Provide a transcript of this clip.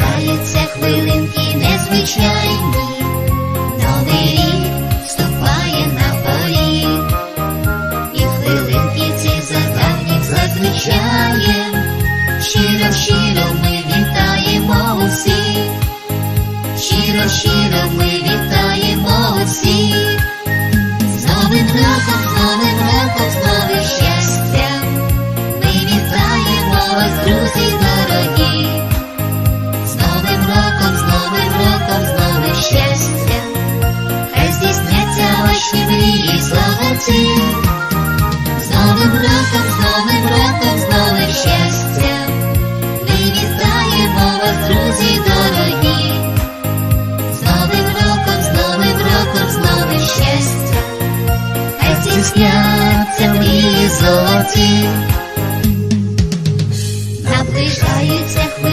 наближаються хвилинки незвичайні, новий рік вступає на поріг, і хвилинки ці за зазвичає, щиро, щиро ми вітаємо усіх, щиро, щиро ми вітаємо. щастя, хай здійсняться ваші мрії, славоці, з новим роком, з новим роком, з новим щастям, ми вітаємо вас, друзі, дорогі, з новим роком, с новым роком, с новым счастьем. хай здійсняться мрії золоті, наближаються хвилі.